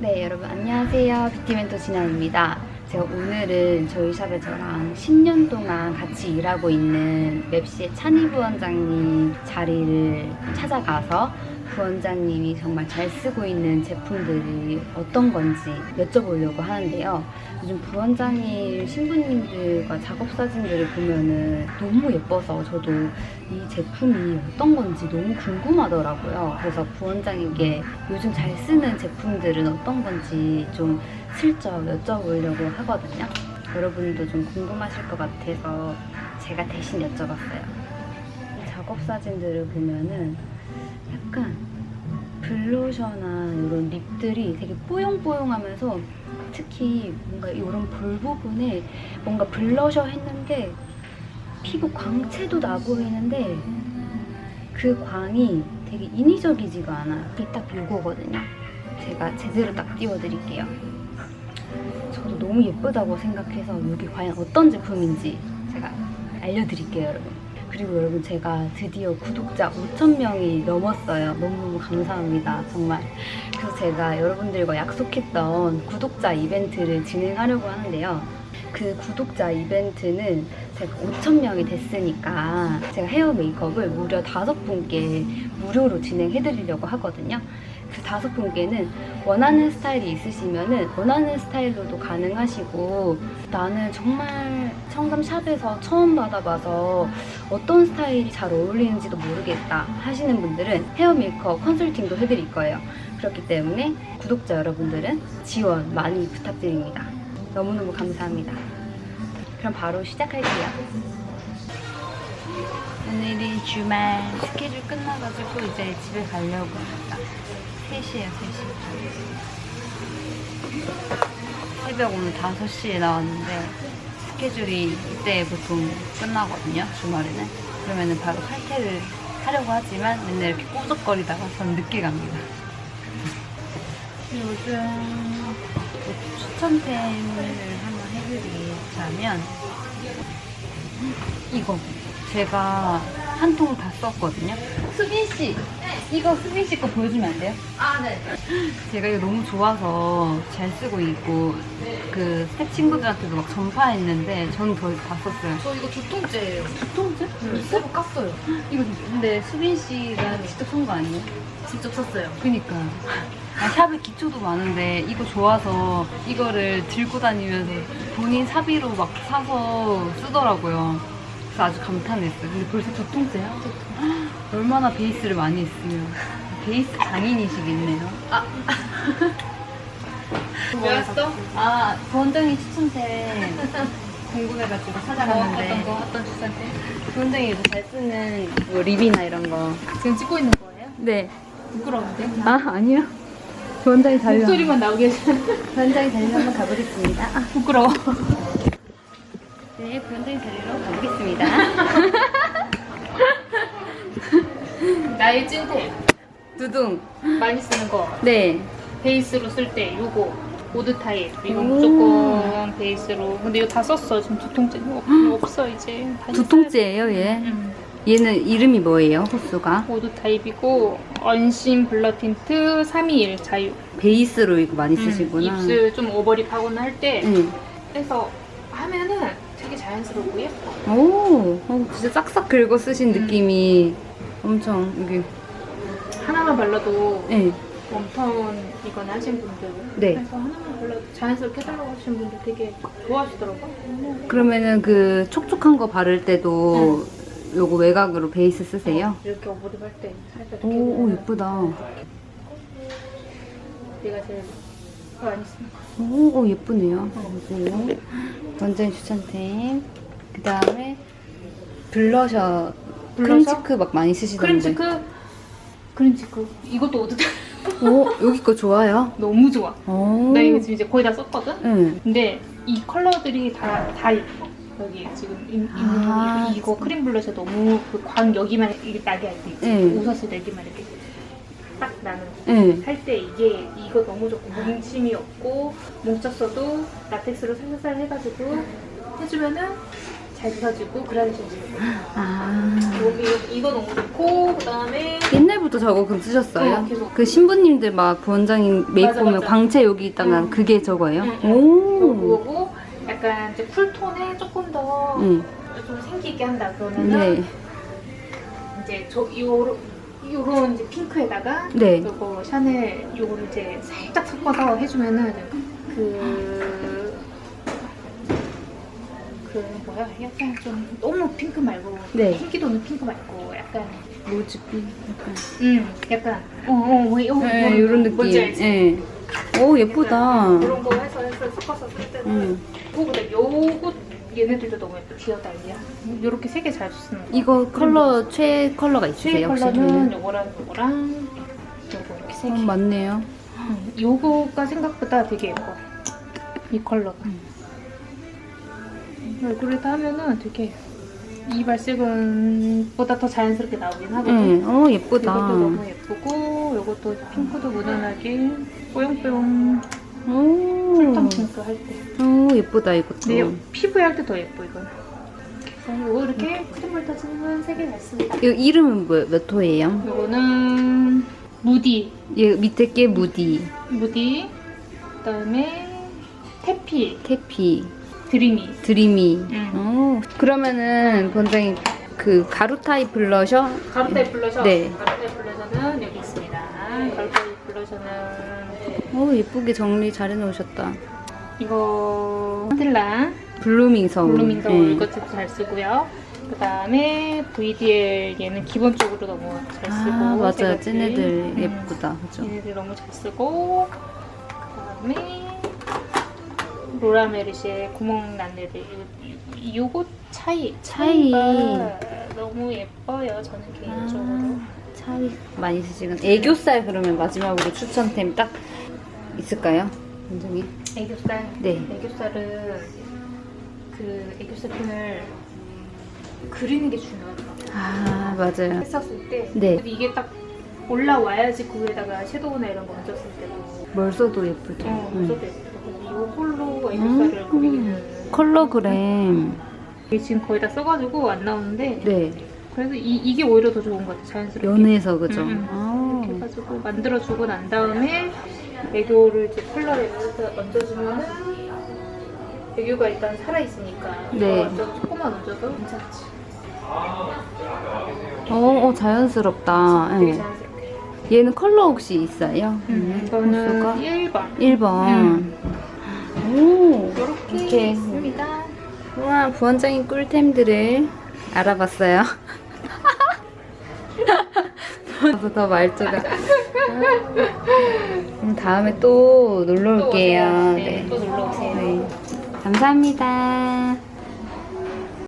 네, 여러분 안녕하세요. 뷰티멘토 진아입니다. 제가 오늘은 저희 샵에 저랑 10년 동안 같이 일하고 있는 맵시의 찬희 부원장님 자리를 찾아가서 부원장님이 정말 잘 쓰고 있는 제품들이 어떤 건지 여쭤보려고 하는데요. 요즘 부원장님 신부님들과 작업 사진들을 보면은 너무 예뻐서 저도 이 제품이 어떤 건지 너무 궁금하더라고요. 그래서 부원장님께 요즘 잘 쓰는 제품들은 어떤 건지 좀 슬쩍 여쭤보려고 하거든요. 여러분도 좀 궁금하실 것 같아서 제가 대신 여쭤봤어요. 작업 사진들을 보면은 약간 블러셔나 이런 립들이 되게 뽀용뽀용하면서 특히 뭔가 이런 볼 부분에 뭔가 블러셔 했는데 피부 광채도 나 보이는데 그 광이 되게 인위적이지가 않아요. 이게 딱 요거거든요. 제가 제대로 딱 띄워드릴게요. 저도 너무 예쁘다고 생각해서 이게 과연 어떤 제품인지 제가 알려드릴게요, 여러분. 그리고 여러분 제가 드디어 구독자 5,000명이 넘었어요. 너무너무 감사합니다. 정말. 그래서 제가 여러분들과 약속했던 구독자 이벤트를 진행하려고 하는데요. 그 구독자 이벤트는 제가 5,000명이 됐으니까 제가 헤어 메이크업을 무려 다섯 분께 무료로 진행해드리려고 하거든요. 그 다섯 분께는 원하는 스타일이 있으시면은 원하는 스타일로도 가능하시고 나는 정말 청담샵에서 처음 받아봐서 어떤 스타일이 잘 어울리는지도 모르겠다 하시는 분들은 헤어 메이크업 컨설팅도 해드릴 거예요. 그렇기 때문에 구독자 여러분들은 지원 많이 부탁드립니다. 너무너무 감사합니다. 그럼 바로 시작할게요. 오늘이 주말 스케줄 끝나가지고 이제 집에 가려고 합니다. 3시에요, 3시. 새벽 오늘 5시에 나왔는데 스케줄이 이때 보통 끝나거든요, 주말에는. 그러면은 바로 칼퇴를 하려고 하지만 맨날 이렇게 꼬적거리다가 전 늦게 갑니다. 요즘 추천템을 한번 해드리자면 이거 제가 한 통을 다 썼거든요. 수빈 씨, 이거 수빈 씨 거 보여주면 안 돼요? 아, 네. 제가 이거 너무 좋아서 잘 쓰고 있고 그 새 친구들한테도 막 전파했는데 저는 더다 썼어요. 저 이거 두 통째예요. 두 통째? 있어? 깠어요. 이거 근데 수빈 씨가 직접 산 거 아니에요? 직접 샀어요. 그니까. 아, 샵에 기초도 많은데 이거 좋아서 이거를 들고 다니면서 본인 사비로 막 사서 쓰더라고요. 그래서 아주 감탄했어요. 근데 벌써 두 통째야? 얼마나 베이스를 많이 했으면. 베이스 장인이시겠네요. 왜 왔어? 아, 부원장님 추천템 궁금해가지고 찾아갔는데. 어떤 거? 어떤 주사인데? 부원장이 요즘 잘 쓰는 뭐 립이나 이런 거. 지금 찍고 있는 거예요? 네. 부끄러운데? 아, 아니요. 부원장이 달려. 목소리만 나오게 부원장이 달리러 한번 가보겠습니다. 아. 부끄러워. 네, 부원장님 자리로 가보겠습니다. 나의 찐템. 두둥. 많이 쓰는 거. 네. 베이스로 쓸 때 요거. 오드 타입. 이거 오. 무조건 베이스로. 근데 이거 다 썼어. 지금 두 통째. 이거 없- 없어, 이제. 두 통째예요, 얘. 써야- 응. 얘는 이름이 뭐예요, 호수가? 오드 타입이고, 언신 블러 틴트 321 자유. 베이스로 이거 많이 음, 쓰시구나. 입술 좀 오버립 하거나 할 때. 응. 해서 하면은 되게 자연스럽고 예뻐. 오, 어, 진짜 싹싹 긁어 쓰신 음. 느낌이 엄청, 여기. 하나만 발라도 네. 웜톤이거나 하신 분들 네. 그래서 하나만 발라도 자연스럽게 해달라고 하시는 분들 되게 좋아하시더라고요. 그러면은 그 촉촉한 거 바를 때도 요거 외곽으로 베이스 쓰세요? 이렇게 오버립 할 때 살짝 이렇게 오, 오, 예쁘다. 내가 제일 많이 쓰는 거. 오, 오 예쁘네요. 그리고 원장님 추천템. 그 다음에 블러셔. 블러셔? 크림치크 막 많이 쓰시던데. 크림치크 크림치크 이것도 오드 오, 여기 거 좋아요. 너무 좋아. 오. 나 이거 지금 이제 거의 다 썼거든. 응. 근데 이 컬러들이 다 다 예뻐. 여기 지금 이- 있는 아, 이거, 이거 크림 블러셔 너무 그 광 여기만 이게 나게 할때 있지. 응. 웃었을 때 여기만 이렇게 딱 나는 응. 할 때 이게 이거 너무 좋고 뭉침이 없고 뭉쳤어도 라텍스로 살살 해가지고 해주면은 잘 펴지고 그라데이션 잘 펴지고. 아. 여기 이거 너무 좋고 그다음에 옛날부터 저거 그럼 쓰셨어요? 어, 계속. 그 신부님들 막 부원장님 메이크 맞아, 보면 맞아. 광채 여기 있다가 응. 그게 저거예요? 응, 응. 오. 그거고 약간 이제 쿨톤에 조금 더 응. 좀 생기게 한다 그러면은 네. 이제 저 요런 요런 이제 핑크에다가 네. 요거 샤넬 요거를 이제 살짝 섞어서 해주면은 그. 그 뭐야 약간 좀 너무 핑크 말고 네. 핑키 도는 핑크 말고 약간 로즈빛 약간. 음 약간 어어 뭐, 어, 네, 뭐, 이런 느낌. 뭔지 알지? 네. 오, 예쁘다. 그런 거 해서 해서 섞어서 쓸 때는 음. 그거보다 요거 얘네들도 너무 예뻐 디어달리아 요렇게 세 개 잘 쓰는 거 이거 컬러 최 컬러가 쉐 있으세요? 혹시? 컬러는 요거랑 요거랑 요거 이렇게 세 어, 개. 맞네요. 음, 요거가 생각보다 되게 예뻐. 이 컬러가. 음. 얼굴에다 하면은 되게 이 발색은보다 더 자연스럽게 나오긴 하거든. 응. 어, 이것도 예쁘다. 너무 예쁘고 요것도 핑크도 무난하게 뽀용뽀용 오. 쿨톤 핑크 할 때. 오, 예쁘다, 이것도. 근데 피부에 할 때 더 예뻐 이거는. 그래서 요거 이렇게 크림을 터지는 세개 냈습니다. 이거 이름은 뭐, 몇 호예요? 요거는 무디, 얘 밑에 게 무디, 무디. 그다음에 태피, 태피, 드리미. 드리미. 응. 오. 그러면은 본장님 그 가루 타입 블러셔? 가루 타입 블러셔. 네. 가루 타입 블러셔는 여기 있습니다. 가루 타입 블러셔는 오, 예쁘게 정리 잘 해놓으셨다. 이거 스텔라 블루밍 서울. 블루밍 더 네. 이것도 잘 쓰고요. 그 다음에 VDL 얘는 기본적으로 너무 잘 쓰고 아, 세 맞아요. 쟤네들 음, 예쁘다. 그죠? 얘네들 너무 잘 쓰고 그 다음에 로라 메르시의 구멍 난 애들 이- 요거 차이 차이. 차이가 너무 예뻐요 저는 개인적으로 아, 차이 많이 쓰시군. 애교살 그러면 마지막으로 추천템 딱 있을까요? 본장님? 애교살 네. 애교살은 그 애교살 핀을 그리는 게 중요하더라고요 아, 맞아요. 했었을 때 네. 근데 이게 딱 올라와야지 그 위에다가 섀도우나 이런 거 얹었을 때도 뭘 써도 예쁘죠. 어, 응. 써도 예쁘고 애교살을 음. 그리기는 컬러그램. 이게 지금 거의 다 써가지고 안 나오는데 네. 그래서 이, 이게 오히려 더 좋은 것 같아 자연스럽게 연해서 그죠? 음, 음. 아. 이렇게 해가지고 만들어주고 난 다음에 애교를 이제 컬러에 얹어주면은 애교가 일단 살아있으니까 네. 이거 얹어서 조금만 얹어도 괜찮지 어, 어, 자연스럽다. 되게 예. 자연스럽게 얘는 컬러 혹시 있어요? 음? 이거는 1번 1번. 오. 이렇게 이렇게. 있습니다 우와, 부원장님 꿀템들을 알아봤어요. 그래서 더 말투가. 그럼 다음에 또 놀러 또 올게요. 오세요. 네, 네. 또 놀러 오세요 네. 감사합니다.